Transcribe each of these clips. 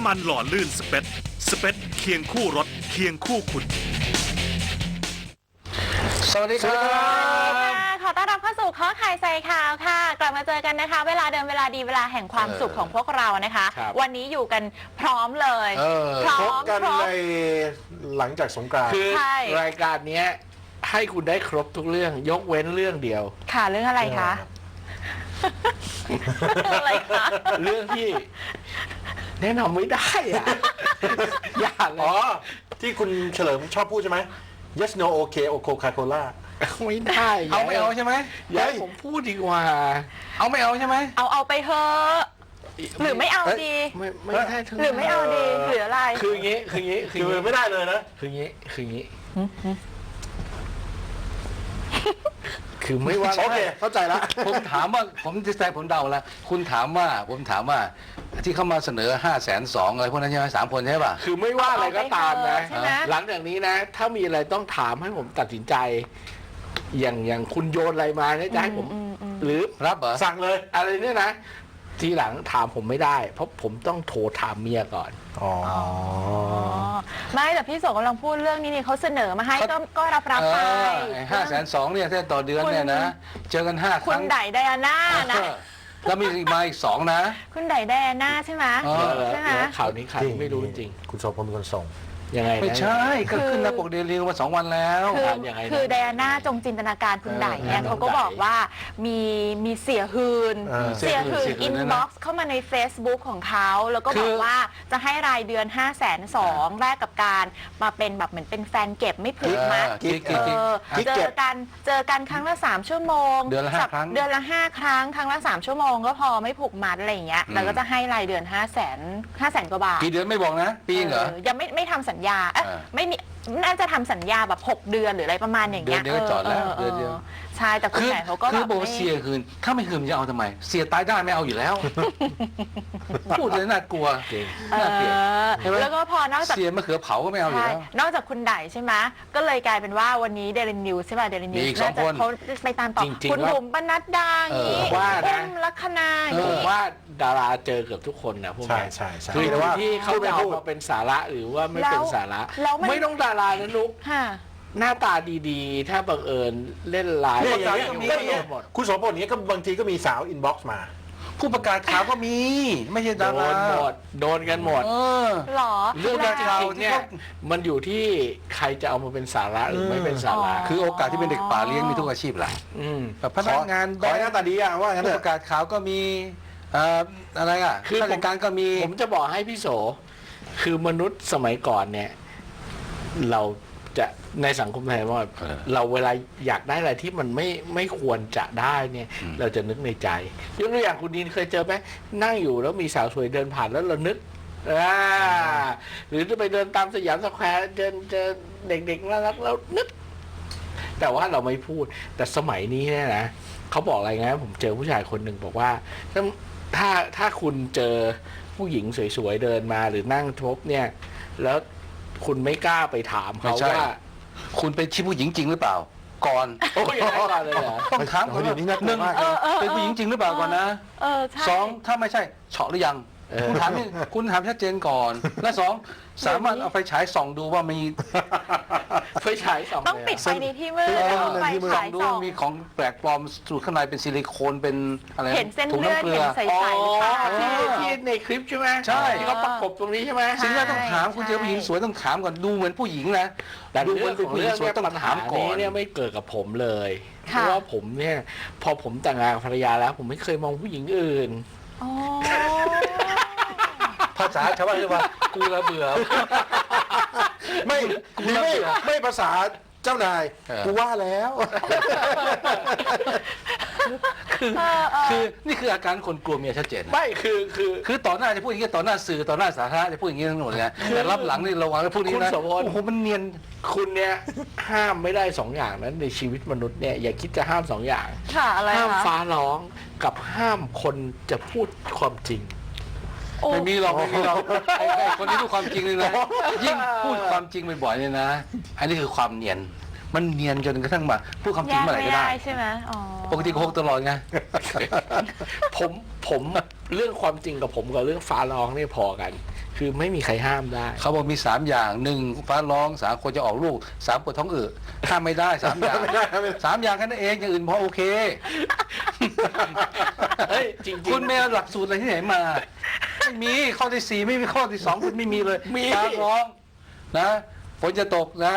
น้ำมันหล่อลื่นสเปซสเปซเคียงคู่รถ เคียงคู่คุณ สวัสดีครับ ค่ะขอต้อนรับเข้าสู่ข้อไข่ใส่ข่าวค่ะ กลับมาเจอกันนะคะ เวลาเดิมเวลาดีเวลาแห่งความเออสุขของพวกเรานะคะ ครับ วันนี้อยู่กันพร้อมเลย เออ พร้อพบมกันครบในหลังจากสงกรานต์คือใช่ รายการเนี้ยให้คุณได้ครบทุกเรื่องยกเว้นเรื่องเดียว ค่ะเรื่องอะไรคะ อะไรคะ เรื่องที่ แนะนำไม่ได้อะ อย่าเลอ๋อ ยที่คุณเฉลิมชอบพูดใช่ไหม yes no okay o coca cola ไม่ได้เอาไม่เอาใช่ไหมอย่าให้ผมพูดดีกว่า เอาไม่เอาใช่ไหมเอาเอาไปเถอะหรือไม่เอาดี ไม่ไม่ได้ทั้งหรือไม่เอาดีหรืออะไร คืออย่างงี้คืออย่างงี้คือคืออย่างงี้ไม่ได้เลยนะ คืออย่างงี้คืออย่างงี้ คือไม่ว่าโอเคเข้าใจละผมถามว่าผมจะแต่ผมเดาแล้วคุณถามว่าผมถามว่าที่เขามาเสนอห้าแสนสองอะไรพวกนั้นใช่ไหมสามคนใช่ป่ะ คือไม่ว่าอะไรก็ตามนะใช่ไหมหลังจากนี้นะ ถ้ามีอะไรต้องถามให้ผมตัดสินใจ อย่างอย่างคุณโยนอะไรมาเนี่ยจะให้ผมอืมอืมหรือรับเหรอสั่งเลยอะไรเนี่ยนะ ทีหลังถามผมไม่ได้ เพราะผมต้องโทรถามเมียก่อน อ๋ออ๋อไม่แต่พี่โสกำลังพูดเรื่องนี้นี่เขาเสนอมาให้ก็ก็รับรับไปห้าแสนสองเนี่ยถ้าต่อเดือนเนี่ยนะ เจอกันห้าคคุรั้ณงไดไดอาน่านะเออแล้วมีอีกมาอีกสองนะ คุณไดไดอาน่าใช่ไหมเออ ใช่ไหมเดี๋ยวข่าวนี้ข่าวนี้ไม่รู้จริง คุณโสพลเป็นคนส่งๆ ยังไงนะ ไม่ใช่ก็ขึ้นหน้าปกเดลิวมาสองวันแล้ว คืออะยังไงนะคือไดอาน่าจงจินตนาการคุณไดเนี่ยเออเขาก็บอกว่ามีมีเสียหืนเออเสียหืนเสียหื่อินนเนี่ยนะบ็อกซ์เข้ามาใน Facebook ของเขาแล้วก็คืบออกว่าจะให้รายเดือน 5 2 0 0 0แรกกับการมาเป็นแบบเหมือนเป็นแฟนเก็บไม่ผูกมัด เออ กิ๊กกิ๊กเอกิ๊กอเจอกันเจอกันครั้งละ 3 ชั่วโมงเดือนละห้าสัปครั้งเดือนละ 5 ครั้ง ครั้งละ 3 ชั่วโมงก็พอไม่ผูกมัดอะไรอย่างเงี้ยอืม แล้วก็จะให้รายเดือน 5 0 0 0 0 0 5 0 0 0 0 กว่าบาทกี่เดือนไม่บอกนะ ปีเหรอเออยังไม่ไม่ทำสัญญาเอ๊ะเออไม่มีน่าจะทำสัญญาแบบ 6 เดือนหรืออะไรประมาณอย่างเงี้ยเดือนเดียวก็จอดแล้วออเดือนเดียว ใช่แต่คุณคือใหญ่เขาก็คือแบบบอกว่าไม่เสียคืน ถ้าไม่คืนจะเอาทำไม เสียตายได้ไม่เอาอยู่แล้ว พูดเลยน่ากลัวจริงเอน่าเกลียด อใช่ไหม แล้วก็พอนอกจาก เสียมะเขือเผาก็ไม่เอาอยู่ใช่ แล้ว นอกจากคุณไดใช่ไหมก็เลยกลายเป็นว่าวันนี้เดลินิวใช่ป่ะเดลินิมีวอีกสองคนเขาไปตามต่อจริงๆคุณว่าบุ๋มปนัดดาอย่างนี้เออว่านะ อุ้มลักษณาอย่างผมนี้ว่าดาราเจอเกือบทุกคนนะพวกใช่เนี้ยใช่ใช่คือแต่ว่าที่เขาพูดจะไม่เอาพูดมาเป็นสาระหรือว่าไม่แล้วเป็นสาระแล้วมัน ไม่ต้องดารานะนุก ค่ะ หน้าตาดีๆ ถ้าบังเอิญเล่นไลน์เนี่ยอย่างนี้ก็ก็มีมี หมดคุณโสพลอย่างนี้ก็บางทีก็มีสาวอินบ็อกซ์มา ผู้ประกาศข่าวก็มี ไม่ใช่โดดารานหมดโดนกันหมด เออ หรอ เรื่องผู้จประกาศริงๆเนี่ยที่เขามันอยู่ที่ใครจะเอามาเป็นสาระหรือไม่เป็นสาระคือโอกาสที่เป็นเด็กป่าเลี้ยงมีทุกอาชีพแหละอืม แบบพนักงานขอให้หน้าตาดีอะว่างั้นผู้เถปอะระกาศข่าวก็มีเอ่ออะไรอะคือข้าราชการก็มี ผมจะบอกให้พี่โส คือมนุษย์สมัยก่อนเนี่ย เรา จะในสังคมไทยว่าเออเราเวลาอยากได้อะไรที่มันไม่ไม่ควรจะได้เนี่ย อืม เราจะนึกในใจยกตัวอย่างคุณดินเคยเจอไหมนั่งอยู่แล้วมีสาวสวยเดินผ่านแล้วเรานึกอ่าหรือจะไปเดินตามสยามสแควร์เดินเจอเด็กๆน่ารักแล้วนึก แต่ว่าเราไม่พูด แต่สมัยนี้เนี่ยนะเขาบอกอะไรนะผมเจอผู้ชายคนหนึ่งบอกว่า ถ้าถ้าถ้าคุณเจอผู้หญิงสวยๆเดินมาหรือนั่งทบเนี่ย แล้ว คุณไม่กล้าไปถามไม่เขาใช่ ว่า คุณเป็นชีผู้หญิงจริงหรือเปล่า ก่อนโอ้ยอย่างนั้นก่อนเลยเหรอ ต้องถามก่อนเดี๋ยวนี้น่ากลัวหนึ่งมากเออเออเป็นผู้หญิงจริงหรือเปล่าก่อนนะเออใช่ สองถ้าไม่ใช่เฉาะหรือยังเออ คุณถามนี่คุณถามชัดเจนก่อน และสองสามารถเอาไฟฉายส่องดูว่ามี ไฟฉายสองต้องเลยปิดอะไฟในที่มืดเออแล้วไฟในที่มืดฉายดูส่อว่างมีของแปลกปลอมสูตรข้างในเป็นซิลิโคนเป็นอะไระเห็นเส้นถุงเลือดน้ำเกลืเห็อนใสอ๋อๆค่ะที่ที่ในคลิปใช่ไหมใช่ ที่เขาประกบตรงนี้ใช่ไหม สิ่งแรกต้องถามคุณใช่เจอผู้หญิงสวยต้องถามก่อนดูเหมือนผู้หญิงนะแต่ดูเรื่เหมือองนเป็นของผู้หญิงเรื่องสวยเนี่ยต้องปัญหาถามก่อนี้น เนี่ยไม่เกิดกับผมเลย เพค่ะ ราะว่าผมเนี่ย พอผมแต่งงานกับภรรยาแล้ว ผมไม่เคยมองผู้หญิงอื่นอ๋อ ภาษาชาวบ้านเรียกว่ากูละเบื่อ ไม่กูนี่ละไม่เบื่อไม่ภาษาเจ้านาย เออ กูว่าแล้ว คือเออเออ คือนี่คืออาการคนกลัวเมียชัดเจนนะไม่คือคือ คือต่อหน้าจะพูดอย่างนี้ต่อหน้าสื่อต่อหน้าสาธารณะจะพูดอย่างนี้ทั้งหมดเลยแต่รับหลังนี่ระวังแล้วพูดนี้คุณนะโสพล โอ้โหมันเนียน คุณเนี่ยห้ามไม่ได้สองอย่างนั้นในชีวิตมนุษย์เนี่ยอย่าคิดจะห้ามสองอย่าง ค่ะอะไรห้ามคะฟ้าร้องกับห้ามคนจะพูดความจริงโอ้ ไม่มีหรอกไม่มีหรอกไอ้ไอ้คนที่พูดความจริงเลยนะยิ่งพูดความจริงบ่อยๆเนี่ยนะ อันนี้คือความเนียน มันเนียนจนกระทั่งมาพูดความจแยริงกเมื่อไหร่ไม่ก็ได้ ได้ใช่ไหมอ๋อปกติโกหกตลอดไง ผมผมเรื่องความจริงกับผมกับเรื่องฟ้าร้องเนี่ยพอกัน คือไม่มีใครห้ามได้ เขาบอกมีสามอย่างหนึ่งฟ้าร้องสามคนจะออกลูกสามปวดท้องอืดห้ามไม่ได้สามอย่างไม่ได้ไม่ได้ สามอย่างแค่นั้นเองอย่างอื่นพอโอเคเฮ้ยจริงๆ คุณไม่เอาหลักสูตรอะไรที่ไหนมาไม่มีข้อที่สี่ไม่มีข้อที่สองคุณไม่มีเลยมี ฟ้าร้องนะฝนจะตกนะ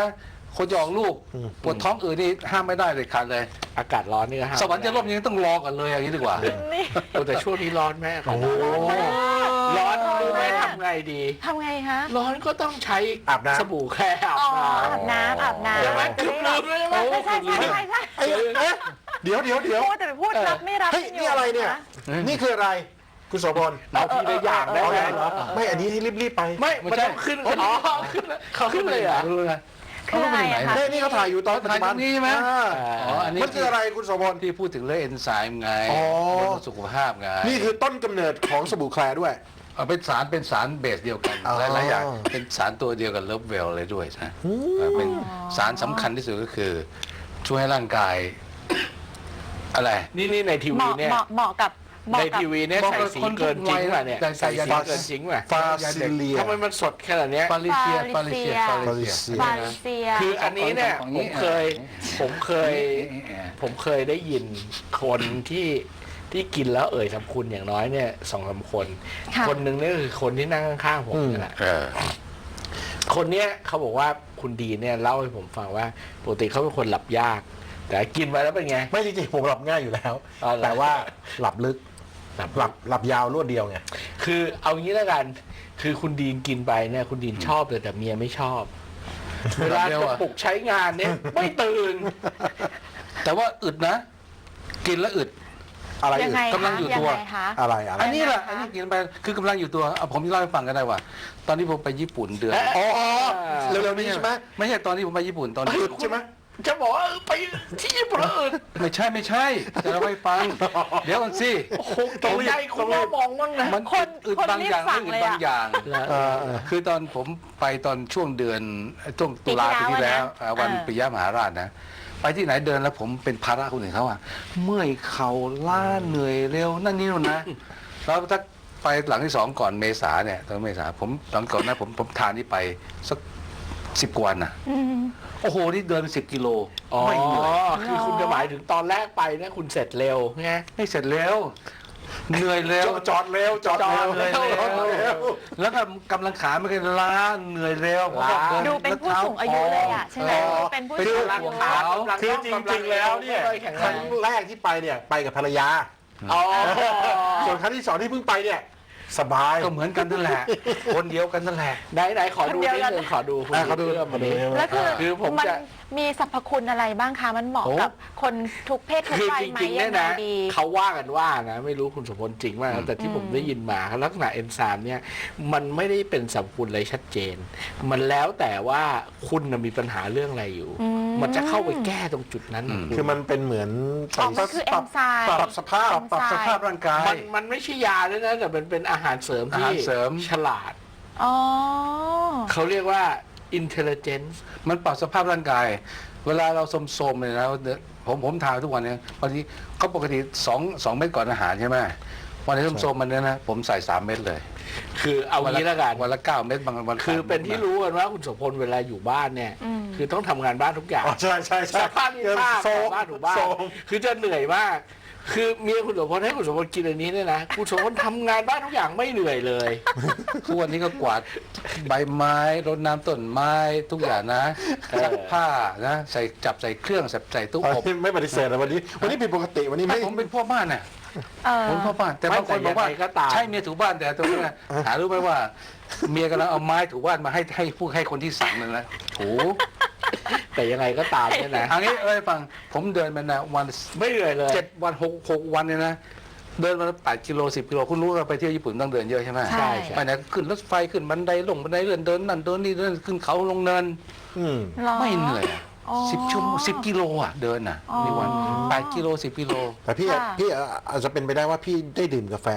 คนจะออกลูกอืมปวดท้องอืดนี่ห้ามไม่ได้เลยขาดเลย อากาศร้อนนี่ก็ห้ามสวรรค์จะร่มยังต้องรอก่อนเลยอย่างนี้ดีกว่า นี่โอ้แต่ช่วงนี้ร้อนแม่โอ้โห ร้อน รู้ไหมทำไงดี ทำไงคะ ร้อนก็ต้องใช้อาบน้ำ สบู่แค่อาบอ๋อน้ำอาบน้ำอาบน้ำ ใช่ไหมคือลืมเลยใช่ไหม ใช่ใช่ใช่ใช่ใช่เอ้ยเอ๊ะเดี๋ยวเดี๋ยวเดี๋ยว พูดแต่ไปพูดรับไม่รับเฮ้ยนี่อะไรเนี่ย นี่คืออะไร คุณโสพลเอาทีละอย่างได้เอาไหม อย่างเหรอไม่อันนี้ให้รีบๆไปไม่ไม่มันใช่ต้องขึ้นอ๋อขึ้นแล้วเขาขึ้นเลยเหรอะรู้นะคืออะไรอะคะ นี่นี่เขาถ่ายอยู่ตอนปัจจุบันถ่ายตรงนี้ใช่ไหม อ่าอ๋ออันนี้มันคืออะไรคุณโสพล ที่พูดถึงเรื่องเอนไซม์ไงอ๋อบำรุงสุขภาพไงนี่คือต้นกำเนิดของสบู่แคลร์ด้วย เอาเป็นสารเป็นสารเบสเดียวกันอ๋อ หลายๆอย่างเป็นสารตัวเดียวกันเลิฟเวลเลยด้วยนะเออเป็นสารสำคัญที่สุดก็คือ ช่วยให้ร่างกาย อะไร นี่นี่ในทีเหวีมาะเนี่ย เหมาะเหมาะกับเหมาะในกับ ทีวีเนี่ยบอกใส่กับสีคนทุกเกินจริงวัยป่ะเนี่ยแต่ใส่ใส่ยาสีบ้าเกินจริงป่ะฟาซิเลีย ทำไมมันสดขนาดเนี้ย ปาลิเซียปาลิเซียปาปาลิลิเซีเซียยบาลิเซีย คืออันนี้เนี่ยของผนี้มเคย ผมเคยเออผมเคยได้ยินคนที่ ที่กินแล้วเอ่ยสรรพคุณอย่างน้อยเนี่ยสองสามคน ค่ะ คนหนึ่งนี่คือคนที่นั่งข้างๆผมนี่แหละ เออ คนเนี้ยเขาบอกว่าคุณดีเนี่ยเล่าให้ผมฟังว่าปกติเขาเป็นคนหลับยาก แต่กินไปแล้วเป็นไง ไม่จริงๆผมหลับง่ายอยู่แล้ว อ๋อเหรอ แต่ว่าหลับลึกหลับหลับหลับยาวรวดเดียวไง คือเอางี้แล้วกัน คือคุณดีนกินไปเนี่ยคุณดีนชอบเลยแต่เมียไม่ชอบ เวลาเร็วจะอะปลุกใช้งานเนี่ย ไม่ตื่น แต่ว่าอึดนะ กินแล้วอึด อะไรยังไงกำลังอยู่ตัว ยังไงคะ อะไรอะไรอันนี้แหละยังไงคะ อันนี้กินไปคือกำลังอยู่ตัวเอาผมจะเล่าให้ฟังกันได้ว่า ตอนที่ผมไปญี่ปุ่นเดือนอ๋อเร็วๆนี้ใช่ไหมไม่ใช่ตอนที่ผมไปญี่ปุ่นตอนอึดใช่ไหมจะบอกว่าเออไปที่ญี่ปุ่นแล้วอึดไม่ใช่ไม่ใช่จะเล่าให้ฟัง เดี๋ยวก่อนสิโอ้โหตกใจคุณว่ามองบ้างนะ มันคนอึดคนบางอย่างรีบสั่ไม่งอึดเลยอะ บางอย่าง เออเออ คือตอนผมไปตอนช่วงเดือนช่วงตุลาปีปีที่ที่แล้แล้ววอ่าวันเออปิยมหาราชนะ ไปที่ไหนเดินแล้วผมเป็นภาระคนอื่นเขาอะเมื่อยเข่าล้าเหนื่อยเร็วนั่นนี่นู่นนะแล้วถ้าไปหลังที่สองก่อนเมษาเนี่ยตอนเมษาผมหลังก่อนหนะผมผมทานนี่ไปสักสิบกว่าวันนะอืมโอ้โหนี่เดินสิบกิโลอ๋อไม่เหนื่อยคือคุณจะหมายถึงตอนแรกไปเนี่ยคุณเสร็จเร็วไงไม่เสร็จแล้ว เหนื่อยเร็วจอดเร็วจอดเร็วจอดเร็ว จอดเร็ว แล้วก็กำลังขาไม่เคยล้าเหนื่อยเร็วล้าผมก็ดูเป็นผู้สูงอายุเลยอะใช่ไหมอ๋อ เป็นผู้เป็นสูงพลัอางยุขาวคือจริงๆแล้วเนี่ยไม่แข็งคแรรั้งงแรกที่ไปเนี่ยไปกับภรรยา อ๋อ ส่วนครั้งที่สองที่เพิ่งไปเนี่ย สบาย ก็เหมือนกันนั่นแหละ คนเดียวกันนั่นแหละ ไหนไหนขอดูคนเดียวนิดกันนึงขอดูคุณอะขอดู เรื่องมาดูแล้วคือคือผมมันจะมีสรรพคุณอะไรบ้างคะ มันเหมาะโอ้ กับคนทุกเพศทุกคือวัยจไหมริงๆยัเนี่ยงไงนะดี เขาว่ากันว่านะไม่รู้คุณสมพลจริงมากแต่ที่ผมได้ยินมาลักษณะเอนไซม์เนี่ยมันไม่ได้เป็นสรรพคุณอะไรชัดเจน มันแล้วแต่ว่าคุณน่ะมีปัญหาเรื่องอะไรอยู่ อืม มันจะเข้าไปแก้ตรงจุดนั้นอืมคือมันเป็นเหมือนอ๋อมันคือเอนไซม์ ปรับสภาพเอนไซม์ปรับสภาพร่างกาย มันมันไม่ใช่ยาด้วยนะแต่มันเป็นอาหารเสริมอาที่หารเสริม ฉลาด อ๋อ เขาเรียกว่า intelligence มันปรับสภาพร่างกาย เวลาเราสมๆเลยนะผมผมทานทุกวันเนี่ยวันนี้เขาปกติสองสองเม็ดก่อนอาหารใช่ไหมวันนี้สมๆมันเนี่ยนะผมใส่สามเม็ดเลยคือเอางี้ละกัน วันละเก้าเม็ดบางวันคือเป็นแปดที่ม็ดรู้กันว่าคุณโสมพลเวลาอยู่บ้านเนี่ย อืม คือต้องทำงานบ้านทุกอย่าง อ๋อใช่ใช่ใช่สภาพนี้ภาพโซมบ้านถูบ้านโซมคือจะเหนื่อยมาก คือเมียคุณโสมพลให้คุณโสมพลกินอันนี้เนี่ยนะคุณโสมพลทำงานบ้านทุกอย่างไม่เหนื่อยเลย ทุกวันนี้ก็กวาดใบไม้รดน้ำต้นไม้ทุกอย่างนะซักผ้านะใส่จับใส่เครื่องใส่ใส่ตู้อบไม่ปฏิเสธเลยวันนี้ วันนี้ผิดปกติวันนี้ไม่ไม่ผมเป็นพ่อบ้านน่ะเออผมพ่อบ้านแต่บางคนบอกว่าไม่แต่ยังไงก็ตาม ใช่เมียถูบ้านแต่ตรงนี้นะหารู้ไหมว่า เมียกำลังเอาไม้ถูบ้านมาให้ให้ผู้ให้คนที่สั่งนั่นแหละถู แต่ยังไงก็ตามเนี่ยนะอันนี้เอ้ยฟังผมเดินมานะวันไม่เหนื่อยเลยเจ็ดวันหกหกวันเนี่ยนะเดินมาแปดกิโลสิบกิโลคุณรู้เราไปเที่ยวญี่ปุ่นต้องเดินเยอะใช่ไหมใช่ไปไหนขึ้นรถไฟขึ้นบันไดลงบันไดเลื่อนเดินนั่นเดินนี่เดินขึ้นเขาลงเนินอืมหรอไม่เหนื่อยอะอ๋อสิบชั่วโมงสิบกิโลอะเดินอะอ๋อในวันแปดกิโลสิบกิโลแต่พี่อะค่ะพี่อาจจะเป็นไปได้ว่าพี่ได้ดื่มกาแฟ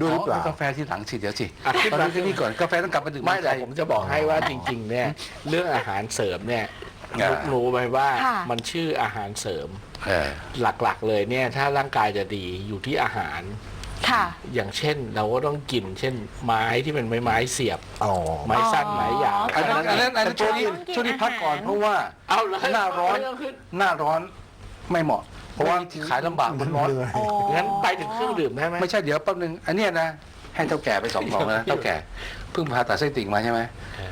ด้วยหรือเปล่ากาแฟที่หลังสิเดี๋ยวสิอะขึ้นตอนมานี้ที่นี่ก่อนกาแฟต้องกลับมาดื่มไม่แต่เองผมจะบอกให้ว่าจริง ๆ เนี่ยเรื่องอาหารเสริมเนี่ย อ่านุกรู้ไหมว่าค่ะ มันชื่ออาหารเสริมเออ หลักๆ เลยเนี่ยถ้าร่างกายจะดีอยู่ที่อาหาร ค่ะ อย่างเช่นเราก็ต้องกิน เช่น ไม้ที่เป็นไม้ไม้เสียบ อ๋อ ไม้สั้นไม้ยาวอันนั้นอันนั้นอันนั้นช่วงนี้ต้องกินช่วงนี้พักก่อนอาหารเพราะว่า เอาเลยหน้าร้อนไม่ต้องขึ้นหน้าร้อนไม่เหมาะ เพราะว่าที่ขายลำบากมันร้อน เหนื่อยโอ้ งั้นไปถึงเครื่องดื่มได้ไหม ไม่ใช่เดี๋ยวแป๊บนึงอันเนี้ยนะ ให้เท่าแก่ไปสองกล่องแล้วนะเท่าแก่เพิ่งผ่าตัดไส้ติ่งมาใช่ไหม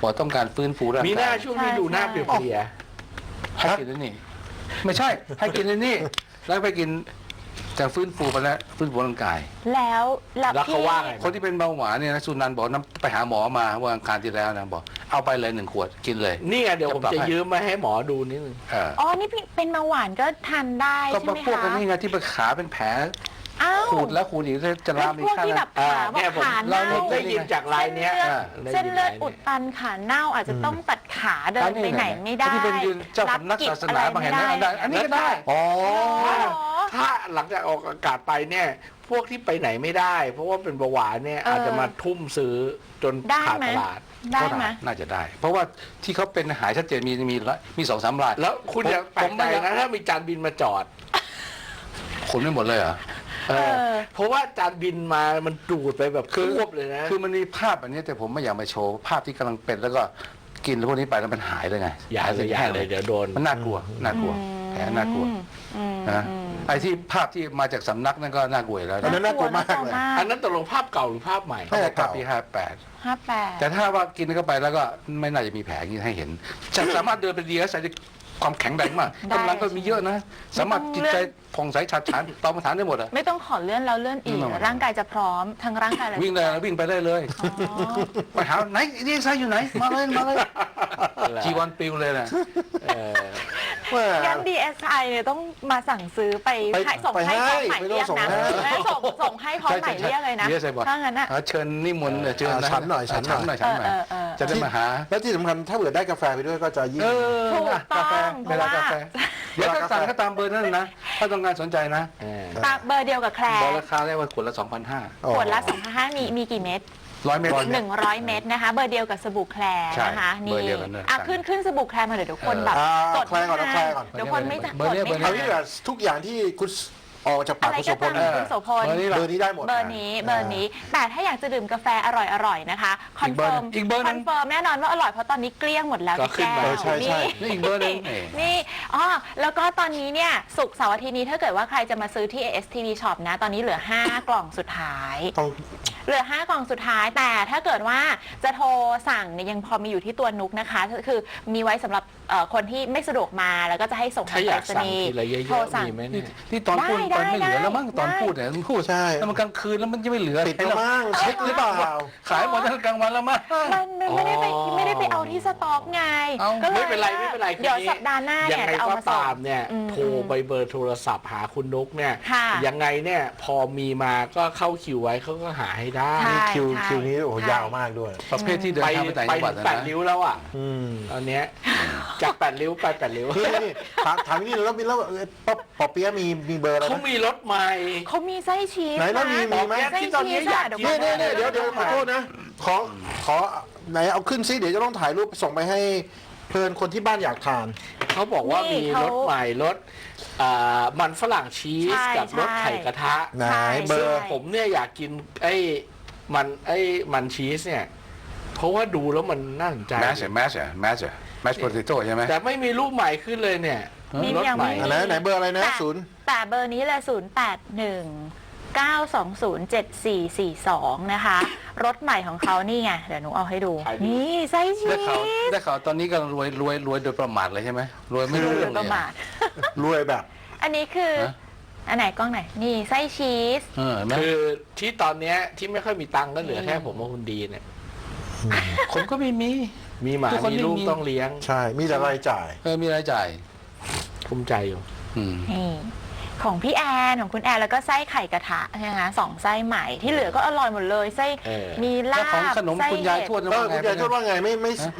บอกต้องการฟื้นฟูร่างกาย มีหน้าช่วงนี้ดูหน้าเปลี่ยน ให้กินอันนี่ ไม่ใช่ ให้กินอันนี่ แล้วไปกินจะฟื้นฟูไปแล้วฟื้นฟูร่างกาย แล้วแล้วแล้วเขาพี่ว่าไง คนที่เป็นเบาหวานเนี่ยนะสุนันท์บอกน้ำไปหาหมอมาเมื่ออังคารที่แล้วนะบอกเอาไปเลยหนึ่งขวดกินเลย นี่ไงเดี๋ยวผมจะปรับจะให้ ยืมมาให้หมอดูนิดนึง เอออ๋อนี่พี่เป็นเบาหวานก็ทานได้ก็ใช่ไหมพวกคะกันนี่ไงที่ไปขาเป็นแผล อ้าว ขูดแล้วขูดอีกจะไอ้ลามอีพกวกข้างที่นะแบบขาเนี่ยผมขาเราเน่าผมได้ยินจากรายเนี้ยเส้นเลือดได้ยินรายอุดนี้ตันขาเน่าอาจจะต้องตัดขาเดินไปไหนไม่ได้ที่เป็นยืนเจ้าสำนักศาสนาบางแห่งนะอันใดอันนี้ก็ได้อ๋อ อ๋อ ถ้าหลังจากออกอากาศไปเนี่ย พวกที่ไปไหนไม่ได้ เพราะว่าเป็นเบาหวานเนี่ยเออออาจจะมาทุ่มซื้อจนได้ขาดไหม ตลาด ได้ก็ไหม น่าจะได้ เพราะว่าที่เขาเป็นหายชัดเจนมีมีมีสองสามรายแล้วคุณอย่าแปลผกมใจไม่นะถ้ามีจานบินมาจอด ขนไม่หมดเลยเหรอ เออเออ เพราะว่าจานบินมามันดูดไปแบบควบเลยนะ คือมันมีภาพแบบนี้แต่ผมไม่อยากมาโชว์ ภาพที่กำลังเป็นแล้วก็กินแล้วพวกนี้ไปแล้วมันหายเลยไงอย่าเลยอย่าแห้งเลยเดี๋ยวโดน มันน่ากลัวน่ากลัวแผลน่ากลัวอืมนะไอ้ที่ภาพที่มาจากสำนักนั่นก็น่ากลัวอยู่แล้วอันนั้นน่ากลัวมากเลย อันนั้นตกลงภาพเก่าหรือภาพใหม่เขาบอกภาพปีห้าแปด ห้าแปดแต่ถ้าว่ากินเข้าไปแล้วก็ไม่น่าจะมีแผลอย่างนี้ให้เห็นจะสามารถเดินไปดีแล้วใส่ความแข็งแรงมากกำลังก็มีเยอะนะ สามารถจิตใจ ผ่องใสฉับฉานตอบคำถามได้หมดอะไม่ต้องขอเลื่อนแล้วเลื่อนอีก ไม่ต้อง ร่างกายจะพร้อมทั้งร่างกายและวิ่งได้วิ่งไปได้เลย อ๋อ ไปหาไหนดีไซน์อยู่ไหน มาเลยมาเลยจีวันปิวเลยนะเออแม่งั้น DSI เนี่ยต้องมาสั่งซื้อไปไปให้ส่งให้ไปให้พร้อมหมายไม่ต้เรีอยงกส่งนะให้ แม่ส่งส่งให้พร้อมหมายเรียกเลยนะดีไซน์บอก ถ้างั้นอะเชิญนิมนต์เชิญอ่าฉันหน่อยฉันหน่อย ฉันหน่อยฉันหน่อย เออเออเออ จะได้มาหา แล้วที่สำคัญถ้าเกิดได้กาแฟไปด้วยก็จะยิ่ง เออถูกอะกาแฟต้องเวลากาแฟเพราะว่าเดี๋ยวถ้าสั่งก็ตามเบอร์นั้นนะ ถ้าต้องการสนใจนะเออตามเบอร์เดียวกับแคลบอกร์ราคาได้ว่าขวดละ2,500อ๋อขวดละ2,500มีมีกี่เม็ด ร้อยเมตร หนึ่งร้อยเม็ดนะคะ เบอร์เดียวกับสบู่แคลร์ใช่นะคะเบอร์เดียวกันเลยอะสั่งขึ้นขึ้นสบู่แคลร์มาเดี๋ยวเดี๋ยวคนเออแบบอ่าจดแคลร์ก่อนไม่เอาแคลร์ก่อน เดี๋ยวคนไม่จะเบอร์จดเนี้ยไม่เบอร์เอานี้ที่ทันแบบทุกอย่างที่คุณ ออกจากอะปากไรคุณโสก็พตาลมคุณโสพล เบอร์นี้เบอร์นี้ได้หมด เบอร์นี้เบอร์นี้ แต่ถ้าอยากจะดื่มกาแฟอร่อยๆนะคะคอนอีกเบอเฟิร์ร์มอีกเบอร์หคนึ่องนเฟิร์มแน่นอนว่าอร่อยเพราะตอนนี้เกลี้ยงหมดแล้วก็ที่ขึ้นแก้มาวใช่ใช่ นี่อีกเบอร์หนึ่งนี่ นี่อ๋อแล้วก็ตอนนี้เนี่ยสุกร์เสาร์อาทิตย์นี้ถ้าเกิดว่าใครจะมาซื้อที่ ASTV Shop นะ ตอนนี้เหลือ 5 กล่องสุดท้าย ต้อง เหลือ 5 กล่องสุดท้ายแต่ถ้าเกิดว่าจะโทรสั่งเนี่ยยังพอมีอยู่ที่ตัวนุกนะคะ คือมีไว้สำหรับเอ่อคนที่ไม่สะดวกมาแล้วก็จะให้ส่งทาถ้างอไปยารกษสั่งณีย์ทีละเยอะโทรสั่ง ๆมีไหมนี่เนี่ยนี่ตอนพูดได้ตอนไม่เหลือได้แล้วมั้งตอนได้พูดเนี่ยมึงพูดใช่ แล้วมันกลางคืนแล้วมันจะไม่เหลือปิดแล้วมั้งเช็คหรือเปล่า ขายหมดทั้งกลางวันแล้วมั้ง มันมันไม่ได้ ต็อกไงเอ้าก็ลยไม่เป็นไรไม่เป็นไรเดี๋ยวคืนนี้สัปดาห์หน้ายังเนี่ยไงจะเอาก็มาส่งตามเนี่ยอืมโทรไปเบอร์โทรศัพท์หาคุณนุกเนี่ยค่ะยังไงเนี่ยพอมีมาก็เข้าคิวไว้เขาก็หาให้ได้ ใช่คิวใช่คิวนี้โอ้โหใช่ ยาวมากด้วย ประเภทที่เดินไปทางไปต่างไปจังหวัดถึงนะแปดริ้วแล้วอะอืมตอนเนี้ยจากแปดริ้วไปแปดริ้วนี่นี่ถามถามนี่แล้วมีแล้วเอ่อป๊อปปอเปี๊ยะมีมีเบอร์อะไรเขาไหมมีรถใหม่ เขามีไส้ชีสไหนแล้วมีมีไหม ไส้ที่ตอนนี้ชีสอยากอะกิเดี๋ยว นี่นี่นี่เดี๋ยวเดี๋ยวขอโทษนะ ขอขอ ไหนเอาขึ้นซิเดี๋ยวจะต้องถ่ายรูปส่งไปให้เพื่อนคนที่บ้านอยากทาน เขาบอกว่านี่มีเขารถใหม่รถอ่ามันฝรั่งชีสใช่กับรถใช่ไข่กระทะไหนใช่เบอร์ ใช่ ผมเนี่ยอยากกินไอ้มันไอ้มันชีสเนี่ย เพราะว่าดูแล้วมันน่าสนใจ แมสแมสแมสแมสโพเตโต้ใช่ไหมแต่ไม่มีรูปใหม่ขึ้นเลยเนี่ยมีรถยังใหม่มีอันไหนไหนเบอร์อะไรนะแต่ศูนย์แต่เบอร์นี้เลยศูนย์แปดหนึ่ง เก้าสองศูนย์เจ็ดสี่สี่สองนะคะ รถใหม่ของเขานี่ไง เดี๋ยวหนูเอาให้ดู ขายดี นี่ไส้ชีได้ข่าวสได้ข่าวตอนนี้กำลังรวยรวยรวยโดยประมาทเลยใช่ไหมรวยไม่รู้โดเรื่อยงปเลระยมาทรวยแบบ อันนี้คือ ฮะ อันไหนกล้องไหน นี่ไส้ชีส เออเห็นไหมคือที่ตอนเนี้ยที่ไม่ค่อยมีตังค์ก็เหลือแค่ผมกับคุณดีเนี่ยผมก็ไม่มี มีหมาทุกคนมีไม่ลูกมี ต้องเลี้ยง ใช่ มีแต่รายจ่าย เออมีรายจ่าย ภูมิใจอยู่ อืม นี่ ของพี่แอนของคุณแอนแล้วก็ไส้ไข่กระทะนะคะสองไส้ใหม่ที่เหลือก็อร่อยหมดเลยไส้เออ มีแล้ลาวบของขนมไส้คุณยายเห็ดทวดนะเออว่าไงคุณยายโทษว่าไงไม่ไม่ฮะ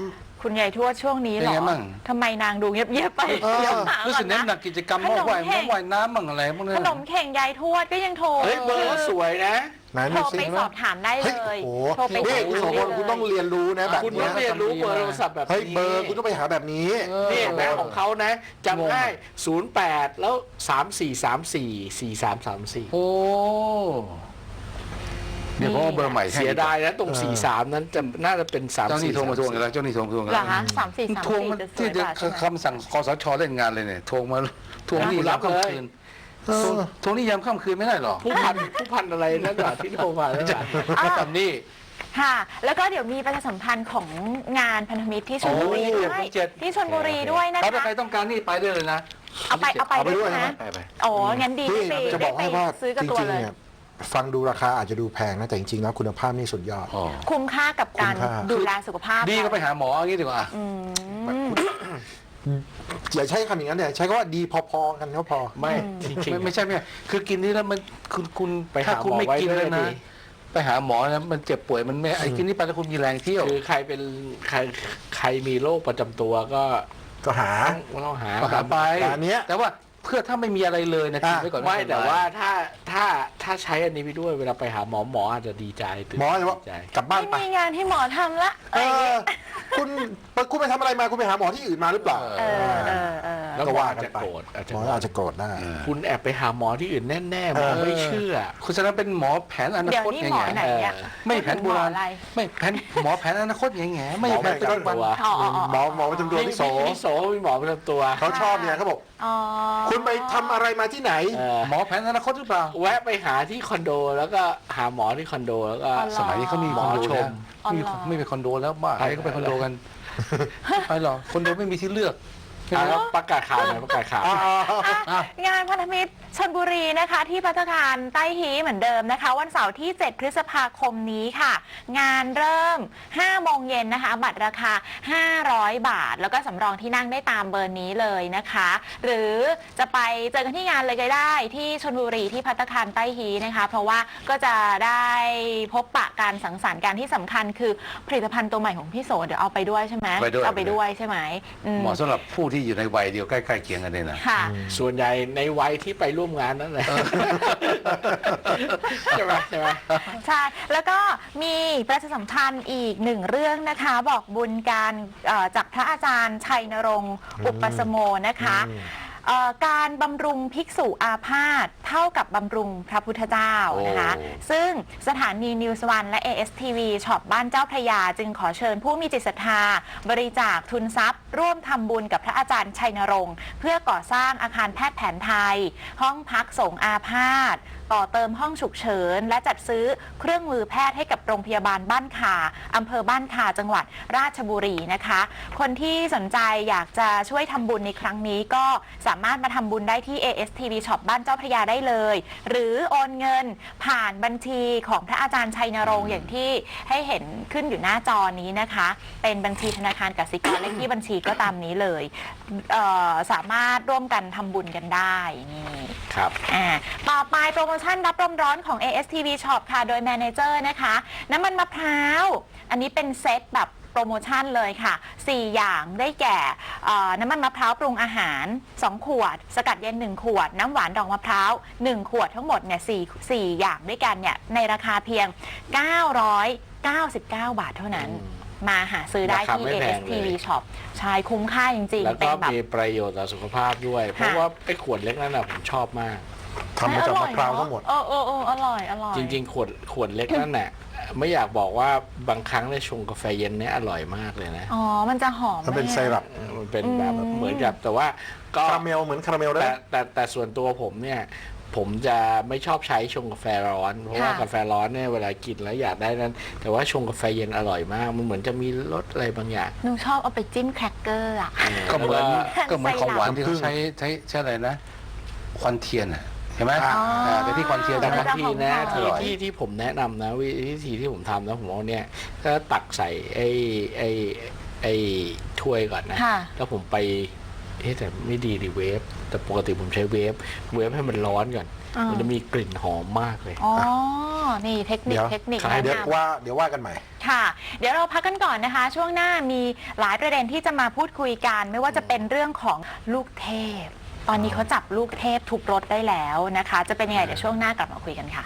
คุณยายทวดช่วงนี้เหรเป็นไงอบ้างทำไมนางดูเงียบๆไปเออเดี๋ยวหารู้ก่สึอกนเน้นหนันะกกิจกรรมหม้อขนมว่ายแห้งน้ำว่ายน้ำบ้างอะไรพวกนี้ขนมเข่งยายทวดก็ยังโทร เฮ้ยเบอร์สวยนะ ไหนโทมีรซิไปไหม สอบถามได้เลเฮ้ยย โอ้โทรไปโหนี่ถามคุณโสพลได้เลยคุณต้องเรียนรู้นะแบบคุณเนี้ต้อยงเรียนรู้เบอร์โทรศัพท์แบบนี้ เฮ้ยเบอร์คุณต้องไปหาแบบนี้เออนี่นะของเขานะงงจำได้ 08 แล้ว 3434 4334 โอ้ เดี๋ยวผมเอาเบอร์ใหม่ให้เสียดายนะ ตรง เออสี่สามนั้นจะน่าจะเป็นสามเจ้าหนี้สี่โทรมาทวงกันแล้วเจ้าหนี้โทรมาทวงกันเหรแล้อวคะสามสี่สามทวงสี่มันจะสที่วยเดียวกว่าใช่ไหมคำสั่งคอสชเล่นงานเลยเนี่ยทวงมาทวงหนี้ยามค่ำคืน เออทวงหนี้ยามค่ำคืนไม่ได้หรอ ผู้พันผู้พันอะไรนั่นแหละที่โทรมาแล้วอ่ากับหนี้ค่ะ แล้วก็เดี๋ยวมีประชาสัมพันธ์ของงานพันธมิตรที่ชลบุรีโอ้ด้วยเจ็ด ที่ชลบุรีด้วยนะถ้าใครคะต้องการนี่ไปได้เลยนะ เอาไปเอาไปเอาไปด้วยนะนะไปไปโอ้งั้นดีนี่ได้ไปจะบอกให้ว่าได้ไปซื้อจกับตัวริงๆเลย เนี่ยฟังดูราคาอาจจะดูแพงนะแต่จริงๆแล้วคุณภาพนี่สุดยอดอ๋อคุ้มค่ากับการคุ้มค่า ดูแลสุขภาพดีก็ไปหาหมออย่างนี้ดีกว่า อืม อย่าใช้คำอย่างนั้นเนี่ยใช้คำว่าดีพอๆกันก็พอ ไม่จริงไม่ไม่ใช่ไม่ใช่คือกินนี่แล้วมันคุณคุณไปหาถ้าคุณหมอไม่ไว้กินด้แล้ววยนะดีไปหาหมอนะมันเจ็บป่วยมันไม่ไอ้กินนี่ไปแล้วคุณมีแรงเที่ยว คือใครเป็นใครใครมีโรคประจำตัวก็ก็หา ต้องต้องหา ก็หาไป แต่อันเนี้ย แต่ว่า เพื่อถ้าไม่มีอะไรเลยนะอะกินไว้ก่อนไม่เป็นแต่ไรว่าถ้าถ้าถ้าใช้อันนี้ไปด้วยเวลาไปหาหมอหมออาจจะดีใจตื่นหมอจะว่าดีใจกลับบ้านไม่ไปมีงานให้หมอทำละเออคุณคุณไปทำอะไรมาคุณไปหาหมอที่อื่นมาหรือเปล่าเออเออเออแล้วก็หมอว่าอาจกันจะไปโกรธอาจจะหมออาจจะโกรธได้เออคุณแอบไปหาหมอที่อื่นแน่ๆหมอเออไม่เชื่อ คุณฉะนั้นเป็นหมอแผนอนาเดี๋ยวคตนี้ไงหมอไหนไงเนี่ยไม่แผนโบราณหมออะไรไม่แผนหมอแผนอนาคตไงไงไม่หมอแผนปัจจุบันตัวอ๋ออ๋ออ๋อหมอหมอประจำตัวพี่โสพี่โสมีหมอประจำตัวเขาชอบเนี่ยเขาบอกอ๋อคุณไปทำอะไรมาที่ไหน เออหมอแผนอนาคตหรือเปล่า แวะไปหาที่คอนโด แล้วก็หาหมอที่คอนโดแล้วก็ อ๋อเหรอ สมัยนี้เขามีหมอคอนโดชแล้วมอ๋อไม่มีเหรอ ไม่มีคอนโดแล้วบ้าใครก็ไปคอนโดกันไปหรอคอนโดไม่มีที่เลือกใช่ไหอะมแล้วประกาศข่าวหน่อยประกาศข่าว อะงานพันธมิตร ชนบุรีนะคะที่พัฒคารใต้ฮีเหมือนเดิมนะคะ วันเสาร์ที่ 7 พฤษภาคมนี้ค่ะ งานเริ่ม 5 โมงเย็นนะคะ บัตรราคา 500 บาท แล้วก็สำรองที่นั่งได้ตามเบอร์นี้เลยนะคะ หรือจะไปเจอกันที่งานเลยก็ได้ ที่ชนบุรีที่พัฒคารใต้ฮีนะคะ เพราะว่าก็จะได้พบปะการสังสรรค์การที่สำคัญคือผลิตภัณฑ์ตัวใหม่ของพี่โสเดี๋ยวเอาไปด้วยใช่ไหมไปด้วย เอาไปด้วยใช่ไหมอืมเหมาะสำหรับผู้ที่อยู่ในวัยเดียวใกล้ๆเคียงกันเนี่ยนะ ค่ะ ส่วนใหญ่ในวัยที่ไปร่วมงานนั่นแหละใช่ไหมใช่ไหม ใช่แล้วก็มีประชาสัมพันธ์อีกหนึ่งเรื่องนะคะ บอกบุญการเอ่อจากพระอาจารย์ชัยนรงค์ อุปสมโมนะคะ เอ่อการบำรุงภิกษุอาพาธเท่ากับบำรุงพระพุทธเจ้านะคะ โอ้ ซึ่งสถานีนิวส์วันและ ASTV ช็อปบ้านเจ้าพระยา จึงขอเชิญผู้มีจิตศรัทธา บริจาคทุนทรัพย์ ร่วมทำบุญกับพระอาจารย์ชัยนรงค์เพื่อก่อสร้างอาคารแพทย์แผนไทย ห้องพักสงฆ์อาพาธต่อเติมห้องฉุกเฉิน และจัดซื้อเครื่องมือแพทย์ให้กับโรงพยาบาลบ้านคาอำเภอบ้านคาจังหวัดราชบุรีนะคะ คนที่สนใจอยากจะช่วยทำบุญในครั้งนี้ก็สามารถมาทำบุญได้ที่ ASTV Shop บ้านเจ้าพระยาได้เลย หรือโอนเงินผ่านบัญชีของพระอาจารย์ชัยนรงค์อย่างที่ให้เห็นขึ้นอยู่หน้าจอนี้นะคะ เป็นบัญชีธนาคารกสิกรเลขที่บัญชีก็ตามนี้เลยเอ่อสามารถร่วมกันทำบุญกันได้นี่ ครับ อ่าต่อไปโปรโมชั่นรับลมร้อนของ ASTV Shop ค่ะ โดยแมเนเจอร์นะคะ น้ำมันมะพร้าว อันนี้เป็นเซตแบบ โปรโมชั่นเลยค่ะ 4 อย่างได้แก่เอ่อน้ำมันมะพร้าวปรุงอาหาร 2 ขวด สกัดเย็น 1 ขวด น้ำหวานดอกมะพร้าว 1 ขวดทั้งหมดเนี่ย4 4อย่างด้วยกันเนี่ยในราคาเพียง 999 บาทเท่านั้น มาหาซื้อได้ที่ ราคาไม่แพงเลย ASTV Shop ใช่คุ้มค่าจริงแล้วๆ เป็ก็นแบบ มีประโยชน์ต่อสุขภาพด้วย เพราะค่ะว่าไอ้ขวดเล็กนั่นน่ะผมชอบมาก ทำมาจากมะพร้าวทั้งหมด เออเออเอออร่อย อร่อย จริง ๆ ขวดขวดเล็กนั่นน่ะ ไม่อยากบอกว่าบางครั้งได้ชงกาแฟเย็นเนี่ยอร่อยมากเลยนะ อ๋อ มันจะหอมมันเป็นไหไซรัป มันเป็นแบบอืมเหมือนกับแต่ว่าก็คาราเมลเหมือนคาราเมลได้แต่ไหม แต่แต่ส่วนตัวผมเนี่ย ผมจะไม่ชอบใช้ชงกาแฟร้อน เพราะว่าค่ะ กาแฟร้อนเนี่ยเวลากินแล้วอยากได้นั้น แต่ว่าชงกาแฟเย็นอร่อยมาก มันเหมือนจะมีรสอะไรบางอย่างหนูชอบเอาไปจิ้มแครกเกอร์อะก็เหมือนแล้วก็ ก็เหมือนของหวานที่น้ำผึ้เขางใช้ใช้ใช้อะไรนะ ควันเทียนอะ เห็นไหมอ๋ออ่าเป็นที่ควันเทียนแต่ใช่ไหมบางทีนะมันจะที่หอมๆที่ที่ผมแนะนำนะวิวิธีที่ผมทำนะผมเอาเนี่ยก็ตักใส่ไอ้ไอ้ไอ้ถ้วยก่อนนะ ค่ะ แล้วผมไปเอ๊ะแต่ไม่ดีดิเวฟ แต่ปกติผมใช้เวฟ เวฟให้มันร้อนก่อน อ่ามั มันจะมีกลิ่นหอมมากเลย อ๋อ นี่เทคนิค เดี๋ยว เทคนิคขายแนะเดี๋ยวนำ ว่าเดี๋ยวว่ากันใหม่ ค่ะ เดี๋ยวเราพักกันก่อนนะคะ ช่วงหน้ามีหลายประเด็นที่จะมาพูดคุยกัน ไม่ว่าจะเป็นเรื่องของลูกเทพ ตอนนี้เขาจับลูกเทพทุกรถได้แล้วนะคะ จะเป็นยังไงเดี๋ยวช่วงหน้ากลับมาคุยกันค่ะ